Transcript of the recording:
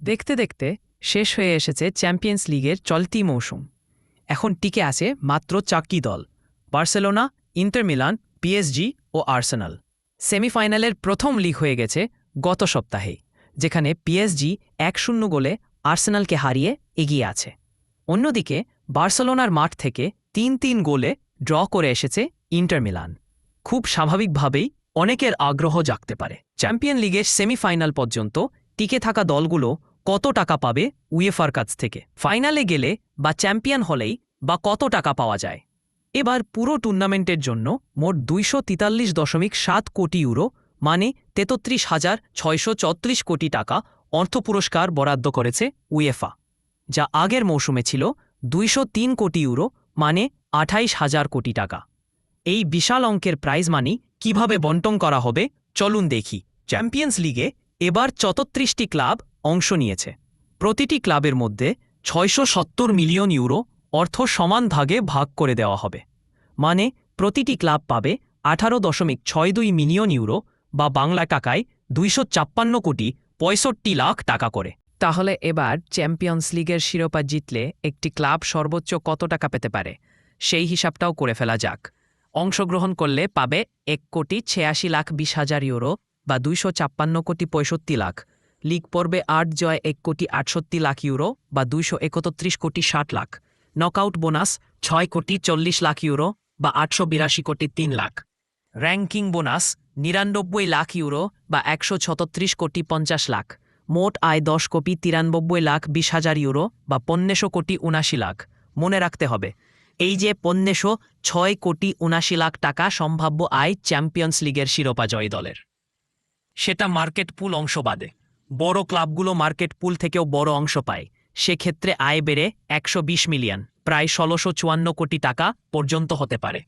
দেখতে দেখতে শেষ হয়ে এসেছে চ্যাম্পিয়ন্স লিগের চলতি মৌসুম। এখন টিকে আছে মাত্র চারটি দল, বার্সেলোনা, ইন্টার মিলান, পিএসজি ও আর্সেনাল। সেমিফাইনালের প্রথম লিগ হয়ে গেছে গত সপ্তাহে, যেখানে পিএসজি এক শূন্য গোলে আর্সেনালকে হারিয়ে এগিয়ে আছে। অন্যদিকে বার্সেলোনার মাঠ থেকে তিন তিন গোলে ড্র করে এসেছে ইন্টার মিলান। খুব স্বাভাবিকভাবেই অনেকের আগ্রহ জাগতে পারে। চ্যাম্পিয়ন লিগের সেমিফাইনাল পর্যন্ত টিকে থাকা দলগুলো কত টাকা পাবে উয়েফার কাছ থেকে? ফাইনালে গেলে বা চ্যাম্পিয়ন হলেই বা কত টাকা পাওয়া যায়? এবার পুরো টুর্নামেন্টের জন্য মোট দুইশো তিতাল্লিশ দশমিক সাত কোটি ইউরো মানে তেতত্রিশ হাজার ছয়শো কোটি টাকা অর্থ পুরস্কার বরাদ্দ করেছে উয়েফা, যা আগের মৌসুমে ছিল দুইশো তিন কোটি ইউরো মানে আঠাইশ হাজার কোটি টাকা। এই বিশাল অঙ্কের প্রাইজ মানি কীভাবে বন্টন করা হবে চলুন দেখি। চ্যাম্পিয়ন্স লিগে এবার চতত্রিশটি ক্লাব অংশ নিয়েছে। প্রতিটি ক্লাবের মধ্যে ছয়শো সত্তর মিলিয়ন ইউরো অর্থ সমান ভাগে ভাগ করে দেওয়া হবে। মানে প্রতিটি ক্লাব পাবে আঠারো দশমিক ছয় দুই মিলিয়ন ইউরো বা বাংলা টাকায় দুইশো ছাপ্পান্ন কোটি পঁয়ষট্টি লাখ টাকা করে। তাহলে এবার চ্যাম্পিয়ন্স লিগের শিরোপা জিতলে একটি ক্লাব সর্বোচ্চ কত টাকা পেতে পারে? সেই হিসাবটাও করে ফেলা যাক। অংশগ্রহণ করলে পাবে এক কোটি ছিয়াশি লাখ বিশ হাজার ইউরো বা দুইশো ছাপ্পান্ন কোটি পঁয়ষট্টি লাখ। লিগ পর্বে আট জয় এক কোটি আটষট্টি লাখ ইউরো বা দুইশো একত্রিশ কোটি ষাট লাখ। নকআউট বোনাস ছয় কোটি চল্লিশ লাখ ইউরো বা আটশো বিরাশি কোটি তিন লাখ। র্যাঙ্কিং বোনাস নিরানব্বই লাখ ইউরো বা একশো ছত্রিশ কোটি পঞ্চাশ লাখ। মোট আয় দশ কোটি তিরানব্বই লাখ বিশ হাজার ইউরো বা পনেরোশো কোটি উনাশি লাখ। মনে রাখতে হবে, এই যে পনেরোশো ছয় কোটি উনাশি লাখ টাকা সম্ভাব্য আয় চ্যাম্পিয়ন্স লিগের শিরোপা জয় দলের সেটা মার্কেট পুল অংশ বাদে। বড় ক্লাবগুলো মার্কেট পুল থেকেও বড় অংশ পায়। সেক্ষেত্রে আয় বেড়ে একশো বিশ মিলিয়ন, প্রায় ষোলোশো কোটি টাকা পর্যন্ত হতে পারে।